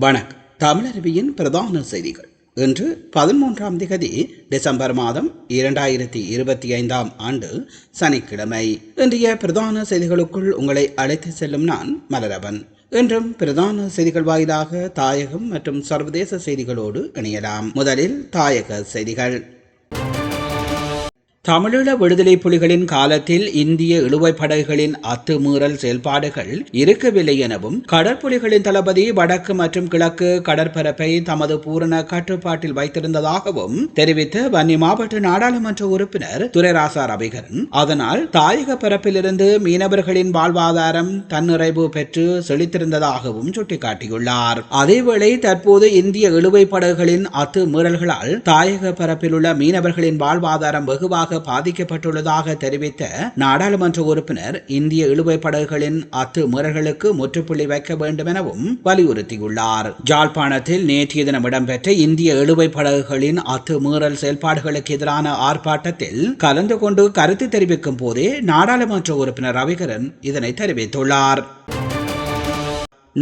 வணக்கம். தமிழருவியின் பிரதான செய்திகள். இன்று பதிமூன்றாம் திகதி டிசம்பர் மாதம் இரண்டாயிரத்தி இருபத்தி ஐந்தாம் ஆண்டு சனிக்கிழமை. இன்றைய பிரதான செய்திகளுக்குள் உங்களை அழைத்து செல்லும் நான் மலரவன். இன்றும் பிரதான செய்திகள் வாயிலாக தாயகம் மற்றும் சர்வதேச செய்திகளோடு இணையலாம். முதலில் தாயக செய்திகள். தமிழீழ விடுதலை புலிகளின் காலத்தில் இந்திய இழுவை படைகளின் அத்துமீறல் செயல்பாடுகள் இருக்கவில்லை எனவும் கடற்புலிகளின் தளபதி வடக்கு மற்றும் கிழக்கு கடற்பரப்பை தமது பூரண கட்டுப்பாட்டில் வைத்திருந்ததாகவும் தெரிவித்த வன்னி மாவட்ட நாடாளுமன்ற உறுப்பினர் துரைராசா ரவிகரன் அதனால் தாயக பரப்பிலிருந்து மீனவர்களின் வாழ்வாதாரம் தன்னிறைவு பெற்று செழித்திருந்ததாகவும் சுட்டிக்காட்டியுள்ளார். அதேவேளை தற்போது இந்திய இழுவை படைகளின் அத்துமீறல்களால் தாயக பரப்பில் உள்ள மீனவர்களின் வாழ்வாதாரம் வெகுவாக பாதிக்கப்பட்டுள்ளதாக தெரிவித்த நாடாளுமன்ற உறுப்பினர் இந்திய இழுவை படகுகளின் அத்துமீறல்களுக்கு முற்றுப்புள்ளி வைக்க வேண்டும் எனவும் வலியுறுத்தியுள்ளார். ஜாழ்ப்பாணத்தில் நேற்றைய தினம் இடம்பெற்ற இந்திய இழுவை படகுகளின் அத்துமீறல் செயல்பாடுகளுக்கு எதிரான ஆர்ப்பாட்டத்தில் கலந்து கொண்டு கருத்து தெரிவிக்கும் போதே நாடாளுமன்ற உறுப்பினர் ரவிகரன் இதனை தெரிவித்துள்ளார்.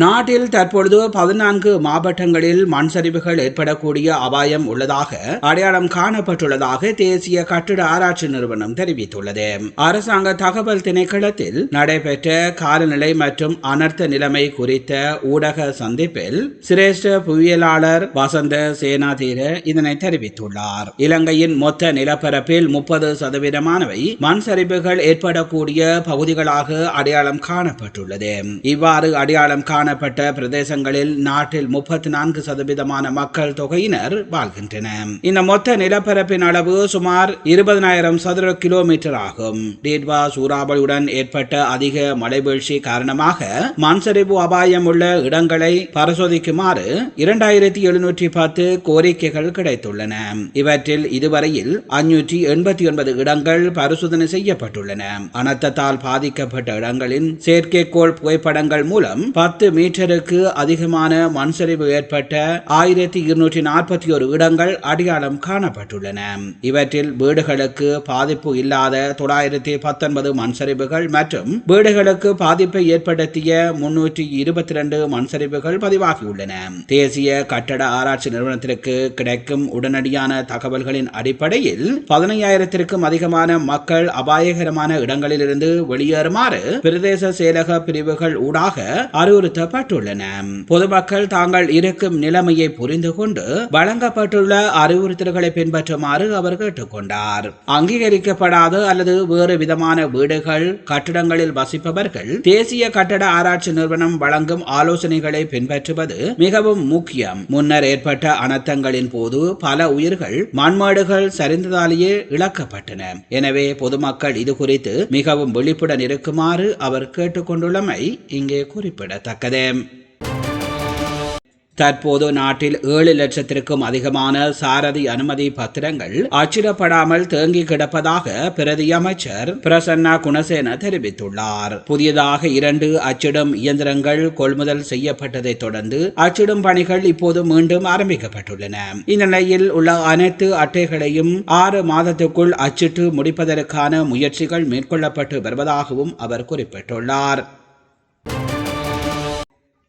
நாட்டில் தற்பொழுது பதினான்கு மாவட்டங்களில் மண் சரிவுகள் ஏற்படக்கூடிய அபாயம் உள்ளதாக அடையாளம் காணப்பட்டுள்ளதாக தேசிய கட்டிட ஆராய்ச்சி நிறுவனம் தெரிவித்துள்ளது. அரசாங்க தகவல் திணைக்களத்தில் நடைபெற்ற காலநிலை மற்றும் அனர்த்த நிலைமை குறித்த ஊடக சந்திப்பில் சிரேஷ்ட புவியியலாளர் வசந்த சேனாதீர இதனை தெரிவித்துள்ளார். இலங்கையின் மொத்த நிலப்பரப்பில் முப்பது சதவீதமானவை மண் சரிவுகள் ஏற்படக்கூடிய பகுதிகளாக அடையாளம் காணப்பட்டுள்ளது. இவ்வாறு அடையாளம் காண காணப்பட்ட பிரதேசங்களில் நாட்டில் முப்பத்தி நான்கு சதவீதமான மக்கள் தொகையினர் வாழ்கின்றனர். இந்த மொத்த நிலப்பரப்பின் அளவு சுமார் இருபதனாயிரம் சதுர கிலோமீட்டர் ஆகும். டீட்வா சூறாவளியுடன் ஏற்பட்ட அதிக மழைவீழ்ச்சி காரணமாக மண்சரிவு அபாயம் உள்ள இடங்களை பரிசோதிக்குமாறு இரண்டாயிரத்தி எழுநூற்றி பத்து கோரிக்கைகள் கிடைத்துள்ளன. இவற்றில் இதுவரையில் அஞ்சூற்றி எண்பத்தி ஒன்பது இடங்கள் பரிசோதனை செய்யப்பட்டுள்ளன. அனர்த்தத்தால் பாதிக்கப்பட்ட இடங்களின் செயற்கைக்கோள் புகைப்படங்கள் மூலம் பத்து மீட்டருக்கு அதிகமான மண்சரிவு ஏற்பட்ட ஆயிரத்தி இருநூற்றி நாற்பத்தி ஒரு இடங்கள் அடையாளம் காணப்பட்டுள்ளன. இவற்றில் வீடுகளுக்கு பாதிப்பு இல்லாத தொள்ளாயிரத்தி பத்தொன்பது மண்சரிவுகள் மற்றும் வீடுகளுக்கு பாதிப்பை ஏற்படுத்திய முன்னூற்றி இருபத்தி இரண்டு மண் சரிவுகள் பதிவாகியுள்ளன. தேசிய கட்டட ஆராய்ச்சி நிறுவனத்திற்கு கிடைக்கும் உடனடியான தகவல்களின் அடிப்படையில் பதினையாயிரத்திற்கும் அதிகமான மக்கள் அபாயகரமான இடங்களிலிருந்து வெளியேறுமாறு பிரதேச செயலக பிரிவுகள் ஊடாக அறிவுறுத்தப்பட்டுள்ளன பொதுமக்கள் தாங்கள் இருக்கும் நிலைமையை புரிந்து கொண்டு வழங்கப்பட்டுள்ள அறிவுறுத்தல்களை பின்பற்றுமாறு அவர் கேட்டுக்கொண்டார் அங்கீகரிக்கப்படாத அல்லது வேறு விதமான வீடுகள் கட்டிடங்களில் வசிப்பவர்கள் தேசிய கட்டட ஆராய்ச்சி நிறுவனம் வழங்கும் ஆலோசனைகளை பின்பற்றுவது மிகவும் முக்கியம். முன்னர் ஏற்பட்ட அனர்த்தங்களின் போது பல உயிர்கள் மண்மேடுகள் சரிந்ததாலேயே இழக்கப்பட்டன. எனவே பொதுமக்கள் இது குறித்து மிகவும் விழிப்புடன் இருக்குமாறு அவர் கேட்டுக்கொண்டுள்ளமை இங்கே குறிப்பிடத்தக்கது தற்போது நாட்டில் ஏழு லட்சத்திற்கும் அதிகமான சாரதி அனுமதி பத்திரங்கள் அச்சிடப்படாமல் தேங்கி கிடப்பதாக பிரதி அமைச்சர் பிரசன்னா குணசேன தெரிவித்துள்ளார். புதியதாக இரண்டு அச்சிடும் இயந்திரங்கள் கொள்முதல் செய்யப்பட்டதை தொடர்ந்து அச்சிடும் பணிகள் இப்போது மீண்டும் ஆரம்பிக்கப்பட்டுள்ளன. இந்நிலையில் உள்ள அனைத்து அட்டைகளையும் ஆறு மாதத்துக்குள் அச்சிட்டு முடிப்பதற்கான முயற்சிகள் மேற்கொள்ளப்பட்டு வருவதாகவும் அவர் குறிப்பிட்டுள்ளார்.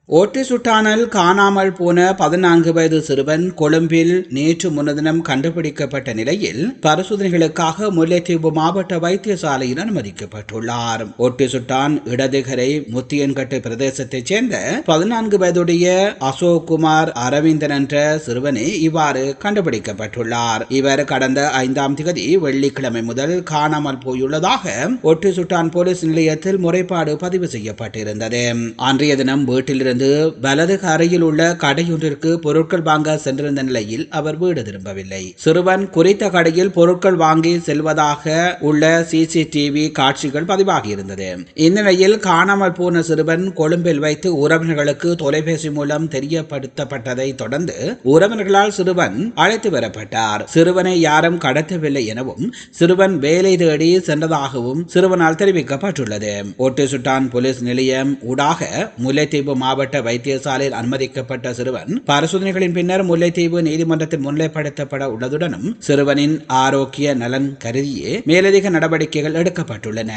ஓட்டி சுட்டானல் காணாமல் போன பதினான்கு வயது சிறுவன் கொழும்பில் நேற்று முன்தினம் கண்டுபிடிக்கப்பட்ட நிலையில் பரிசோதனைகளுக்காக முல்லைத்தீவு மாவட்ட வைத்தியசாலையில் அனுமதிக்கப்பட்டுள்ளார். ஓட்டி சுட்டான் இடதுகரை முத்தியன்கட்டு பிரதேசத்தைச் சேர்ந்த பதினான்கு வயதுடைய அசோக் குமார் அரவிந்தன் என்ற சிறுவனே இவ்வாறு கண்டுபிடிக்கப்பட்டுள்ளார். இவர் கடந்த ஐந்தாம் திகதி வெள்ளிக்கிழமை முதல் காணாமல் போயுள்ளதாக ஒட்டி சுட்டான் போலீஸ் நிலையத்தில் முறைப்பாடு பதிவு செய்யப்பட்டிருந்தது. அன்றைய தினம் வீட்டிலிருந்து இருந்து வலது கரையில் உள்ள கடையொன்றிற்கு பொருட்கள் வாங்க சென்றிருந்த நிலையில் அவர் வீடு திரும்பவில்லை. சிறுவன் குறித்த கடையில் பொருட்கள் வாங்கி செல்வதாக உள்ள சிசிடிவி காட்சிகள் பதிவாகி இருந்தது. இந்நிலையில் காணாமல் போன சிறுவன் கொழும்பில் வைத்து உறவினர்களுக்கு தொலைபேசி மூலம் தெரியப்படுத்தப்பட்டதை தொடர்ந்து உறவினர்களால் சிறுவன் அழைத்து வரப்பட்டார். சிறுவனை யாரும் கடத்தவில்லை எனவும் சிறுவன் வேலை தேடி சென்றதாகவும் சிறுவனால் தெரிவிக்கப்பட்டுள்ளது. ஒட்டு சுட்டான் போலீஸ் நிலையம் ஊடாக முல்லைத்தீவு மாவட்ட மாவட்ட வைத்தியசாலையில் அனுமதிக்கப்பட்ட சிறுவன் பரிசோதனைகளின் பின்னர் முல்லைத்தீவு நீதிமன்றத்தில் முன்னிலைப்படுத்தப்பட உள்ளதுடனும் சிறுவனின் ஆரோக்கிய நலன் கருதியே மேலதிக நடவடிக்கைகள் எடுக்கப்பட்டுள்ளன.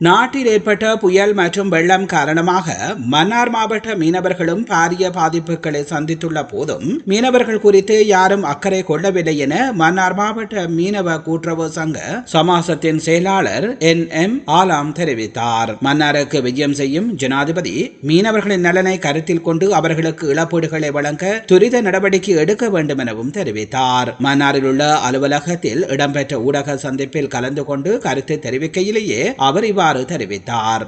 நாட்டில் ஏற்பட்ட புயல் மற்றும் வெள்ளம் காரணமாக மன்னார் மாவட்ட மீனவர்களும் பாரிய பாதிப்புகளை சந்தித்துள்ள போதும் மீனவர்கள் குறித்து யாரும் அக்கறை கொள்ளவில்லை என மன்னார் மாவட்ட மீனவ கூட்டுறவு சங்க சமாசத்தின் செயலாளர் என். எம். ஆலாம் தெரிவித்தார். மன்னாருக்கு விஜயம் செய்யும் ஜனாதிபதி மீனவர்களின் நலனை கருத்தில் கொண்டு அவர்களுக்கு இழப்பீடுகளை வழங்க துரித நடவடிக்கை எடுக்க வேண்டும் எனவும் தெரிவித்தார். மன்னாரில் உள்ள அலுவலகத்தில் இடம்பெற்ற ஊடக சந்திப்பில் கலந்து கொண்டு கருத்து தெரிவிக்கையிலேயே அவர் இவ்வாறு தெரிவித்தார்.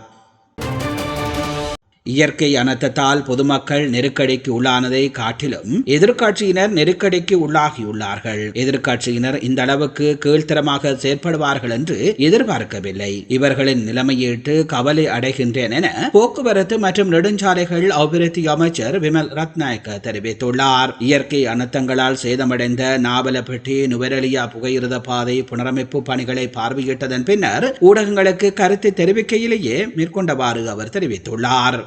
இயற்கை அனர்த்தத்தால் பொதுமக்கள் நெருக்கடிக்கு உள்ளானதை காட்டிலும் எதிர்கட்சியினர் நெருக்கடிக்கு உள்ளாகியுள்ளார்கள். எதிர்க்கட்சியினர் இந்த அளவுக்கு கீழ்த்தரமாக செயற்படுவார்கள் என்று எதிர்பார்க்கவில்லை. இவர்களின் நிலைமையிட்டு கவலை அடைகின்றேன் என போக்குவரத்து மற்றும் நெடுஞ்சாலைகள் அபிவிருத்தி அமைச்சர் விமல் ரத்நாயக்க தெரிவித்துள்ளார். இயற்கை அனர்த்தங்களால் சேதமடைந்த நாவலப்பட்டி நுவரெலியா புகையிரத பாதை புனரமைப்பு பணிகளை பார்வையிட்டதன் பின்னர் ஊடகங்களுக்கு கருத்து தெரிவிக்கையிலேயே மேற்கொண்டவாறு அவர் தெரிவித்துள்ளார்.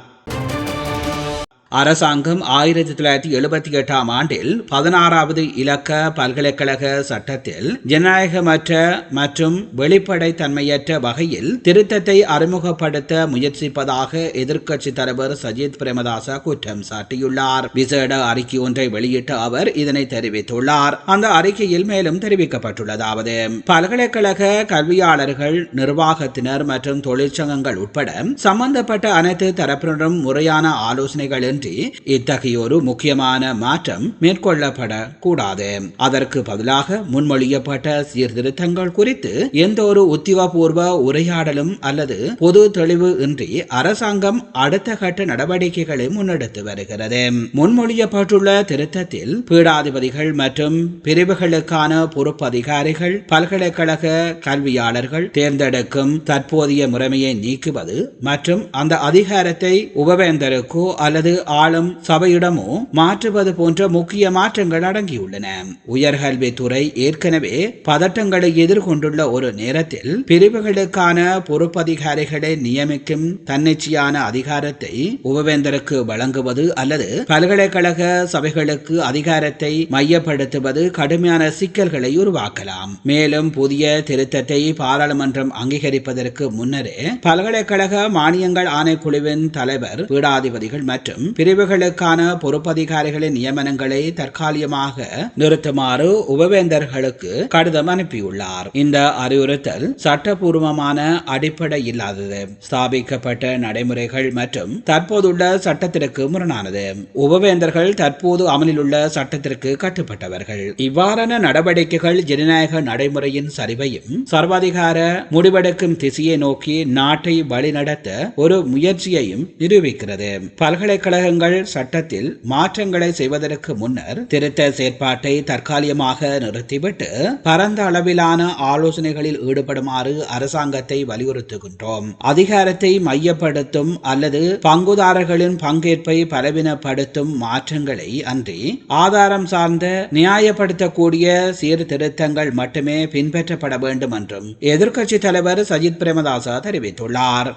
அரசாங்கம் ஆயிரத்தி தொள்ளாயிரத்தி எழுபத்தி எட்டாம் ஆண்டில் பதினாறாவது இலக்க பல்கலைக்கழக சட்டத்தில் ஜனநாயகமற்ற மற்றும் வெளிப்படை தன்மையற்ற வகையில் திருத்தத்தை அறிமுகப்படுத்த முயற்சிப்பதாக எதிர்க்கட்சி தலைவர் சஜித் பிரேமதாச குற்றம் சாட்டியுள்ளார். விசேட அறிக்கை ஒன்றை வெளியிட்ட அவர் இதனை தெரிவித்துள்ளார். அந்த அறிக்கையில் மேலும் தெரிவிக்கப்பட்டுள்ளதாவது பல்கலைக்கழக கல்வியாளர்கள் நிர்வாகத்தினர் மற்றும் தொழிற்சங்கங்கள் உட்பட சம்பந்தப்பட்ட அனைத்து தரப்பினரும் முறையான ஆலோசனைகளின் இன்றி இத்தகையொரு முக்கியமான மாற்றம் மேற்கொள்ளப்படக்கூடாது. அதற்கு பதிலாக முன்மொழியப்பட்ட சீர்திருத்தங்கள் குறித்து எந்த ஒரு உத்தியோகபூர்வ உரையாடலும் அல்லது பொது தெளிவு இன்றி அரசாங்கம் அடுத்த கட்ட நடவடிக்கைகளை முன்னெடுத்து வருகிறது. முன்மொழியப்பட்டுள்ள திருத்தத்தில் பீடாதிபதிகள் மற்றும் பிரிவுகளுக்கான பொறுப்பு அதிகாரிகள் பல்கலைக்கழக கல்வியாளர்கள் தேர்ந்தெடுக்கும் தற்போதைய முறைமையை நீக்குவது மற்றும் அந்த அதிகாரத்தை உபவேந்தருக்கோ அல்லது ஆளும் சபையிடமோ மாற்றுவது போன்ற முக்கிய மாற்றங்கள் அடங்கியுள்ளன. உயர்கல்வித்துறை ஏற்கனவே பதட்டங்களை எதிர்கொண்டுள்ள ஒரு நேரத்தில் பிரிவுகளுக்கான பொறுப்பதிகாரிகளை நியமிக்கும் தன்னிச்சையான அதிகாரத்தை உபவேந்தருக்கு வழங்குவது அல்லது பல்கலைக்கழக சபைகளுக்கு அதிகாரத்தை மையப்படுத்துவது கடுமையான சிக்கல்களை உருவாக்கலாம். மேலும் புதிய திருத்தத்தை பாராளுமன்றம் அங்கீகரிப்பதற்கு முன்னரே பல்கலைக்கழக மானியங்கள் ஆணைக்குழுவின் தலைவர் பீடாதிபதிகள் மற்றும் பிரிவுகளுக்கான பொறுப்பதிகாரிகளின் நியமனங்களை தற்காலிகமாக நிறுத்துமாறு உபவேந்தர்களுக்கு கடிதம் அனுப்பியுள்ளார். இந்த அறிவுறுத்தல் சட்டபூர்வமான அடிப்படை இல்லாதது. ஸ்தாபிக்கப்பட்ட நடைமுறைகள் மற்றும் தற்போதுள்ள சட்டத்திற்கு முரணானது. உபவேந்தர்கள் தற்போது அமலில் உள்ள சட்டத்திற்கு கட்டுப்பட்டவர்கள். இவ்வாறான நடவடிக்கைகள் ஜனநாயக நடைமுறையின் சரிவையும் சர்வாதிகார முடிவெடுக்கும் திசையை நோக்கி நாட்டை வழிநடத்த ஒரு முயற்சியையும் நிரூபிக்கிறது. பல்கலைக்கழக பல்கலைக்கழகங்கள் சட்டத்தில் மாற்றங்களை செய்வதற்கு முன்னர் திருத்த செயற்பாட்டை தற்காலிகமாக நிறுத்திவிட்டு பரந்த அளவிலான ஆலோசனைகளில் ஈடுபடுமாறு அரசாங்கத்தை வலியுறுத்துகின்றோம். அதிகாரத்தை மையப்படுத்தும் அல்லது பங்குதாரர்களின் பங்கேற்பை பலவீனப்படுத்தும் மாற்றங்களை அன்றி ஆதாரம் சார்ந்த நியாயப்படுத்தக்கூடிய சீர்திருத்தங்கள் மட்டுமே பின்பற்றப்பட வேண்டும் என்றும் எதிர்க்கட்சி தலைவர் சஜித் பிரேமதாசா தெரிவித்துள்ளார்.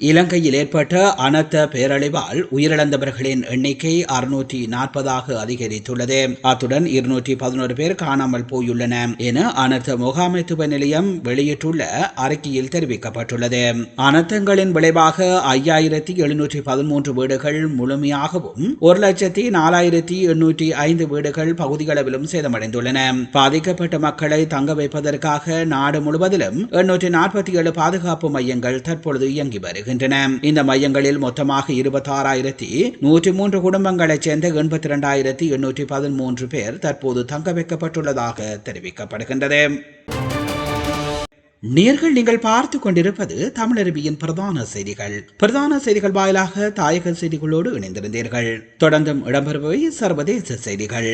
இலங்கையில் ஏற்பட்ட அனர்த்த பேரழிவால் உயிரிழந்தவர்களின் எண்ணிக்கை அறுநூற்றி நாற்பதாக அதிகரித்துள்ளது. அத்துடன் இருநூற்றி பதினோரு பேர் காணாமல் போயுள்ளன என அனர்த்த முகாமைத்துவ நிலையம் வெளியிட்டுள்ள அறிக்கையில் தெரிவிக்கப்பட்டுள்ளது. அனர்த்தங்களின் விளைவாக ஐயாயிரத்தி எழுநூற்றி பதிமூன்று வீடுகள் முழுமையாகவும் ஒரு லட்சத்தி நாலாயிரத்தி எண்ணூற்றி ஐந்து வீடுகள் பகுதிகளவிலும் சேதமடைந்துள்ளன. பாதிக்கப்பட்ட மக்களை தங்க வைப்பதற்காக நாடு முழுவதிலும் எண்ணூற்றி நாற்பத்தி ஏழு பாதுகாப்பு மையங்கள் தற்பொழுது இயங்கி வருகிறது. வருகின்றன. இந்த மையங்களில் மொத்தமாக இருபத்தாறாயிரத்தி நூற்றி மூன்று குடும்பங்களைச் சேர்ந்த எண்பத்தி இரண்டாயிரத்தி எண்ணூற்றி பதிமூன்று பேர் தற்போது தங்க வைக்கப்பட்டுள்ளதாக தெரிவிக்கப்படுகின்றது. நேர்கள் நீங்கள் பார்த்து கொண்டிருப்பது தமிழருவியின் பிரதான செய்திகள். பிரதான செய்திகள் வாயிலாக தாயக செய்திகளோடு இணைந்திருந்தீர்கள். தொடர்ந்தும் இடம்பெறுபவை சர்வதேச செய்திகள்.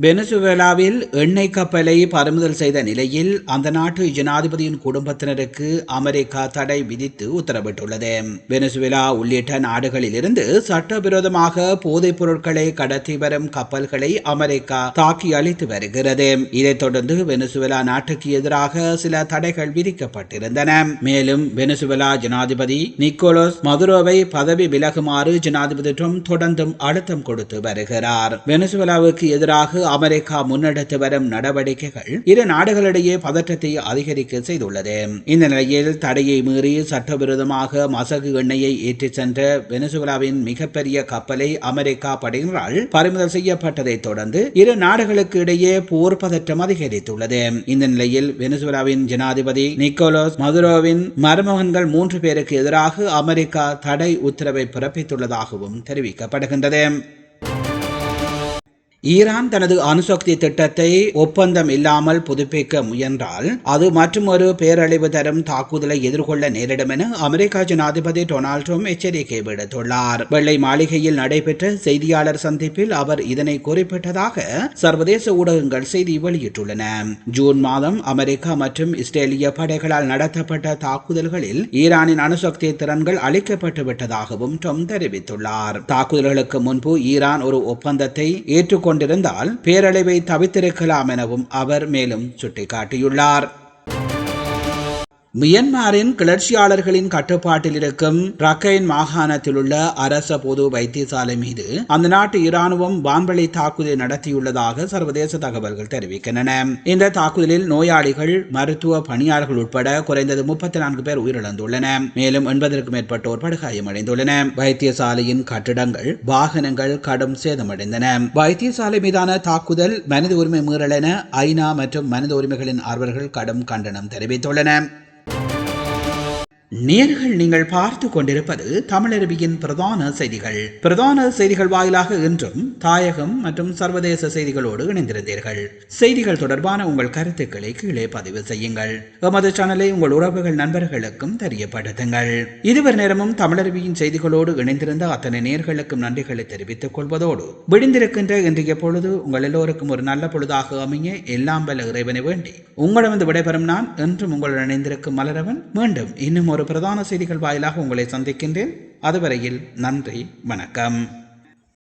வெனசுவேலாவில் எண்ணெய் கப்பலை பறிமுதல் செய்த நிலையில் அந்த நாட்டு ஜனாதிபதியின் குடும்பத்தினருக்கு அமெரிக்கா தடை விதித்து உத்தரவிட்டுள்ளது. வெனசுவேலா உள்ளிட்ட நாடுகளிலிருந்து சட்டவிரோதமாக போதைப் பொருட்களை கடத்தி வரும் கப்பல்களை அமெரிக்கா தாக்கி அளித்து வருகிறது. இதைத் தொடர்ந்து வெனசுவேலா நாட்டுக்கு எதிராக சில தடைகள் விதிக்கப்பட்டிருந்தன. மேலும் வெனசுவேலா ஜனாதிபதி நிக்கோலஸ் மதுரோவை பதவி விலகுமாறு ஜனாதிபதி ட்ரம்ப் தொடர்ந்தும் அழுத்தம் கொடுத்து வருகிறார். வெனசுவேலாவுக்கு எதிராக அமெரிக்கா முன்னெடுத்து வரும் நடவடிக்கைகள் இரு நாடுகளிடையே பதற்றத்தை அதிகரிக்க செய்துள்ளது. இந்த நிலையில் தடையை மீறி சட்டவிரோதமாக மசகு எண்ணெயை ஏற்றிச் சென்ற வெனிசுலாவின் மிகப்பெரிய கப்பலை அமெரிக்கா படையினரால் பறிமுதல் செய்யப்பட்டதைத் தொடர்ந்து இரு நாடுகளுக்கு இடையே போர் பதற்றம் அதிகரித்துள்ளது. இந்த நிலையில் வெனிசுலாவின் ஜனாதிபதி நிக்கோலோஸ் மதுரோவின் மருமகன்கள் மூன்று பேருக்கு எதிராக அமெரிக்கா தடை உத்தரவை பிறப்பித்துள்ளதாகவும் தெரிவிக்கப்படுகின்றது. ஈரான் தனது அணுசக்தி திட்டத்தை ஒப்பந்தம் இல்லாமல் புதுப்பிக்க முயன்றால் அது மற்றொரு பேரழிவு தரும் தாக்குதலை எதிர்கொள்ள நேரிடும் என அமெரிக்கா ஜனாதிபதி டொனால்ட் ட்ரம்ப் எச்சரிக்கை விடுத்துள்ளார். வெள்ளை மாளிகையில் நடைபெற்ற செய்தியாளர் சந்திப்பில் அவர் இதனை குறிப்பிட்டதாக சர்வதேச ஊடகங்கள் செய்தி வெளியிட்டுள்ளன. ஜூன் மாதம் அமெரிக்கா மற்றும் இஸ்ரேலிய படைகளால் நடத்தப்பட்ட தாக்குதல்களில் ஈரானின் அணுசக்தி திறன்கள் அளிக்கப்பட்டு விட்டதாகவும் ட்ரம்ப் தெரிவித்துள்ளார். தாக்குதல்களுக்கு முன்பு ஈரான் ஒரு ஒப்பந்தத்தை ஏற்றுக்கொள்ள கொண்டிருந்தால் பேரழிவை தவித்திருக்கலாம் எனவும் அவர் மேலும் சுட்டிக்காட்டியுள்ளார். மியன்மாரின் கிளர்ச்சியாளர்களின் கட்டுப்பாட்டில் இருக்கும் ரக்கைன் மாகாணத்தில் உள்ள அரச பொது வைத்தியசாலை மீது அந்த நாட்டு இராணுவம் வான்வழி தாக்குதல் நடத்தியுள்ளதாக சர்வதேச தகவல்கள் தெரிவிக்கின்றன. இந்த தாக்குதலில் நோயாளிகள் மருத்துவ பணியாளர்கள் உட்பட குறைந்தது முப்பத்தி நான்கு பேர் உயிரிழந்துள்ளன மேலும் எண்பதற்கும் மேற்பட்டோர் படுகாயமடைந்துள்ளன வைத்தியசாலையின் கட்டிடங்கள் வாகனங்கள் கடும் சேதமடைந்தன. வைத்தியசாலை மீதான தாக்குதல் மனித உரிமை மீறல் என ஐநா மற்றும் மனித உரிமைகளின் ஆர்வலர்கள் கடும் கண்டனம் தெரிவித்துள்ளனர். நேர்கள் நீங்கள் பார்த்து கொண்டிருப்பது தமிழருவியின் பிரதான செய்திகள். பிரதான செய்திகள் வாயிலாக இன்றும் தாயகம் மற்றும் சர்வதேச செய்திகளோடு இணைந்திருந்தீர்கள். செய்திகள் தொடர்பான உங்கள் கருத்துக்களை கீழே பதிவு செய்யுங்கள். எமது சேனலை உங்கள் உறவுகள் நண்பர்களுக்கும் தெரியப்படுத்துங்கள். இதுவரை நேரமும் தமிழருவியின் செய்திகளோடு இணைந்திருந்த அத்தனை நேர்களுக்கும் நன்றிகளை தெரிவித்துக் கொள்வதோடு விடிந்திருக்கின்ற இன்றைய பொழுது உங்கள் எல்லோருக்கும் ஒரு நல்ல பொழுதாக அமைய எல்லாம் வல்ல இறைவனை வேண்டி உங்களிடமிருந்து விடைபெறும் நான் என்றும் உங்களுடன் இணைந்திருக்கும் மலரவன். மீண்டும் இன்னும் ஒரு ஒரு பிரதான செய்திகள் வாயிலாக உங்களை சந்திக்கின்றேன். அதுவரையில் நன்றி வணக்கம்.